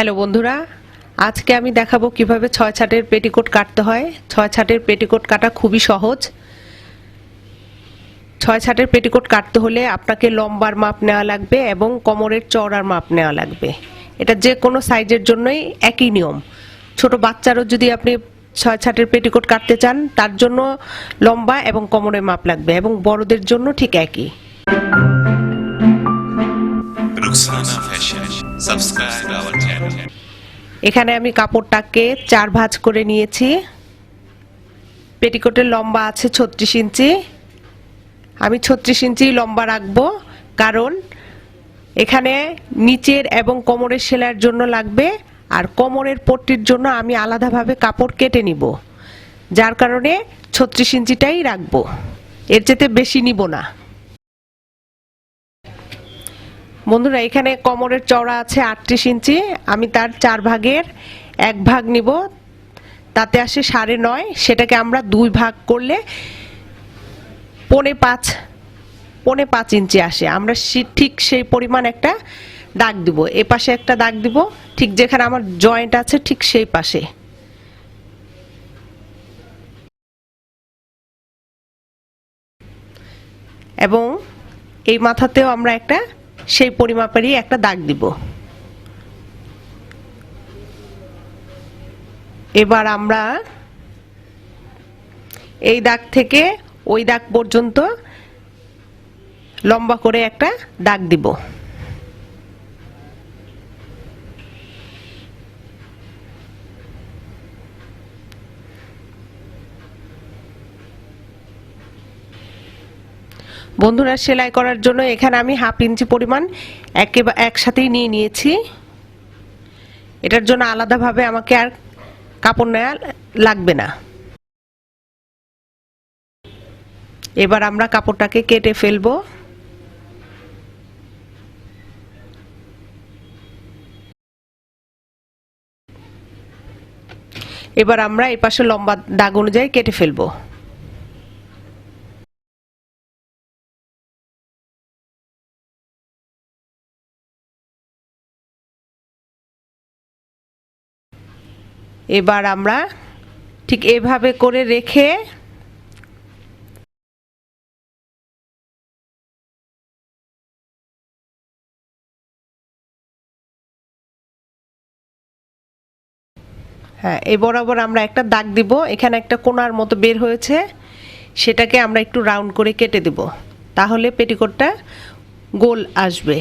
Hello বন্ধুরা, আজকে আমি দেখাবো কীভাবে ছয় ছাটের পেটিকোট কাটতে হয়। ছয় ছাটের পেটিকোট কাটা খুবই সহজ। ছয় ছাটের পেটিকোট কাটতে হলে আপনাকে লম্বার মাপ নেওয়া লাগবে এবং কোমরের চওড়ার মাপ নেওয়া লাগবে। এটা যে কোনো সাইজের জন্যই একই নিয়ম। ছোট বাচ্চারও যদি আপনি ছয় ছাটের পেটিকোট কাটতে চান, তার জন্য লম্বা এবং কোমরের মাপ লাগবে এবং বড়দের জন্য ঠিক একই। Ruxana Fashion. Our channel. এখানে আমি কাপড়টাকে চার ভাঁজ করে নিয়েছি। পেটিকোটের লম্বা আছে ছত্রিশ ইঞ্চি। আমি ছত্রিশ ইঞ্চি লম্বা রাখব, কারণ এখানে নিচের এবং কোমরের সেলাইয়ের জন্য লাগবে, আর কোমরের পট্টির জন্য আমি আলাদাভাবে কাপড় কেটে নিব, যার কারণে ছত্রিশ ইঞ্চিটাই রাখব। এর চেতে বেশি নিব না। বন্ধুরা, এখানে কোমরের চওড়া আছে আটত্রিশ ইঞ্চি। আমি তার চার ভাগের এক ভাগ নিব। তাতে আসে সাড়ে নয়। সেটাকে আমরা দুই ভাগ করলে পনে পাঁচ পনে পাঁচ ইঞ্চি আসে। আমরা ঠিক সেই পরিমাণ একটা দাগ দিব। এ পাশে একটা দাগ দিব। ঠিক যেখানে আমার জয়েন্ট আছে, ঠিক সেই পাশে। এবং এই মাথাতেও আমরা একটা সেই পরিমাপেরই একটা দাগ দিব। এবার আমরা এই দাগ থেকে ওই দাগ পর্যন্ত লম্বা করে একটা দাগ দিব। বন্ধুরা সেলাই করার জন্য এখানে আমি হাফ ইঞ্চি পরিমাণ একেবারে একসাথেই নিয়ে নিয়েছি। এটার জন্য আলাদাভাবে আমাকে আর কাপড় নেওয়া লাগবে না। এবার আমরা কাপড়টাকে কেটে ফেলব। এবার আমরা এই পাশে লম্বা দাগ অনুযায়ী কেটে ফেলব। এবার আমরা ঠিক এভাবে করে রেখে হ্যাঁ এই বরাবর আমরা একটা দাগ দিব। এখানে একটা কোনার মতো বের হয়েছে। সেটাকে আমরা একটু রাউন্ড করে কেটে দেব। তাহলে পেটিকোটটা গোল আসবে।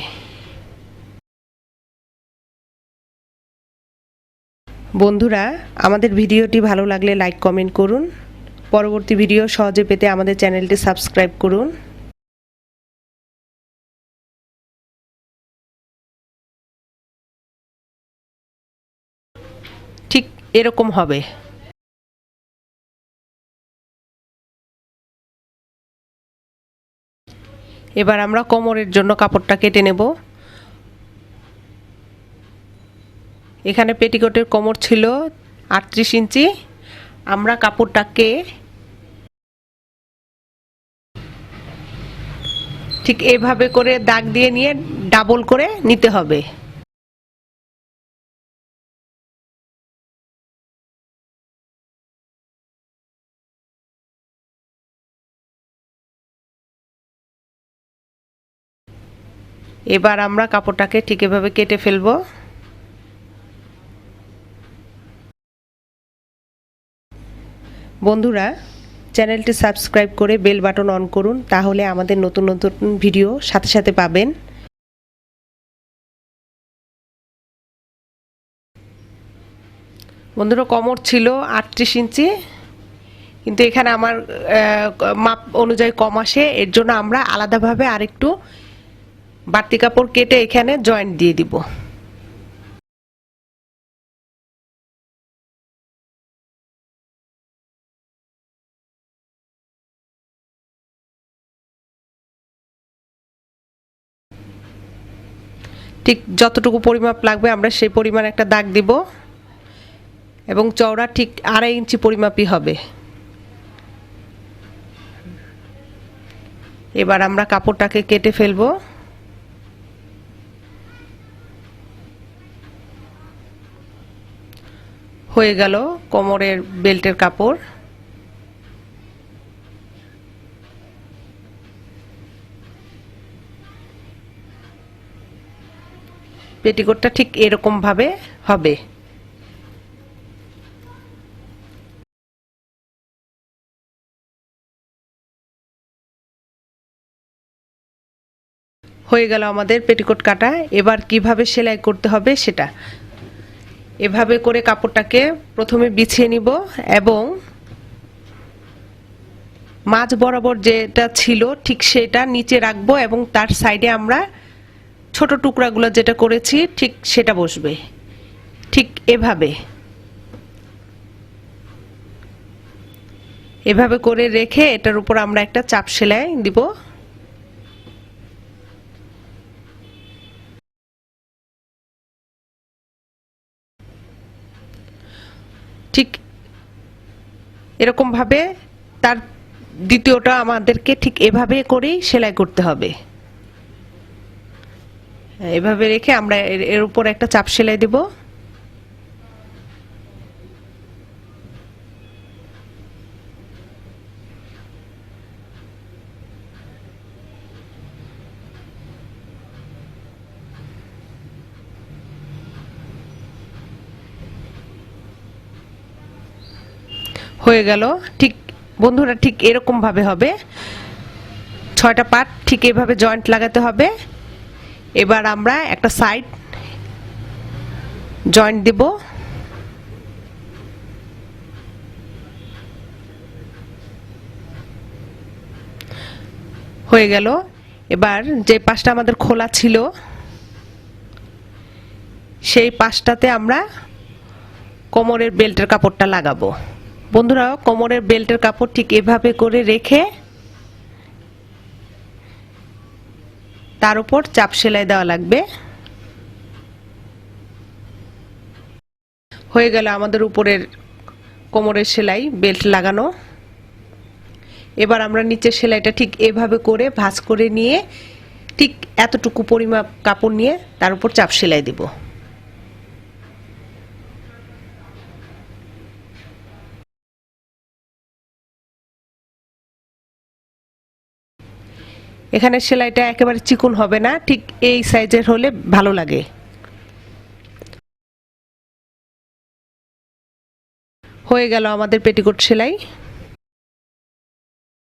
বন্ধুরা, আমাদের ভিডিওটি ভালো লাগলে লাইক, কমেন্ট করুন। পরবর্তী ভিডিও সহজে পেতে আমাদের চ্যানেলটি সাবস্ক্রাইব করুন। ঠিক এরকম হবে। এবার আমরা কোমরের জন্য কাপড়টা কেটে নেব। এখানে পেটিকোটের কোমর ছিল আটত্রিশ ইঞ্চি। আমরা কাপড়টাকে ঠিক এভাবে করে দাগ দিয়ে নিয়ে ডাবল করে নিতে হবে। এবার আমরা কাপড়টাকে ঠিক এভাবে কেটে ফেলব। বন্ধুরা, চ্যানেলটি সাবস্ক্রাইব করে বেল বাটন অন করুন, তাহলে আমাদের নতুন নতুন ভিডিও সাথে সাথে পাবেন। বন্ধুরা, কমর ছিল আটত্রিশ ইঞ্চি, কিন্তু এখানে আমার মাপ অনুযায়ী কম আসে, এর জন্য আমরা আলাদাভাবে আরেকটু বাড়তি কাপড় কেটে এখানে জয়েন্ট দিয়ে দিব। ঠিক যতটুকু পরিমাপ লাগবে, আমরা সেই পরিমাণ একটা দাগ দিব এবং চওড়া ঠিক আড়াই ইঞ্চি পরিমাপই হবে। এবার আমরা কাপড়টাকে কেটে ফেলব। হয়ে গেল কোমরের বেল্টের কাপড়। পেটিকোটটা ঠিক এরকম ভাবে হবে। হয়ে গেল আমাদের পেটিকোট কাটা। এবার কীভাবে সেলাই করতে হবে সেটা। এভাবে করে কাপড়টাকে প্রথমে বিছিয়ে নিব এবং মাঝ বরাবর যেটা ছিল ঠিক সেটা নিচে রাখব এবং তার সাইডে আমরা ছোট টুকরাগুলো যেটা করেছি, ঠিক সেটা বসবে। ঠিক এভাবে। এভাবে করে রেখে এটার উপর আমরা একটা চাপ সেলাই দিব। ঠিক এরকম ভাবে তার দ্বিতীয়টা আমাদেরকে ঠিক এভাবে করেই সেলাই করতে হবে। এভাবে রেখে আমরা এর- উপর একটা চাপ সেলাই দেব। হয়ে গেল। ঠিক, বন্ধুরা ঠিক এরকম ভাবে হবে। ছয়টা পার্ট ঠিক এভাবে জয়েন্ট লাগাতে হবে। এবার আমরা একটা সাইড জয়েন্ট দিব। হয়ে গেল। এবার যে পাশটা আমাদের খোলা ছিল, সেই পাশটাতে আমরা কোমরের বেল্টের কাপড়টা লাগাবো। বন্ধুরা, কোমরের বেল্টের কাপড় ঠিক এভাবে করে রেখে তার উপর চাপ সেলাই দেওয়া লাগবে। হয়ে গেল আমাদের উপরের কোমরের সেলাই, বেল্ট লাগানো। এবার আমরা নিচের সেলাইটা ঠিক এভাবে করে ভাঁজ করে নিয়ে ঠিক এতটুকু পরিমাপ কাপড় নিয়ে তার উপর চাপ সেলাই দিব। এখানে সেলাইটা একেবারে চিকুন হবে না, ঠিক এই সাইজের হলে ভালো লাগে। হয়ে গেল আমাদের পেটিকোট সেলাই।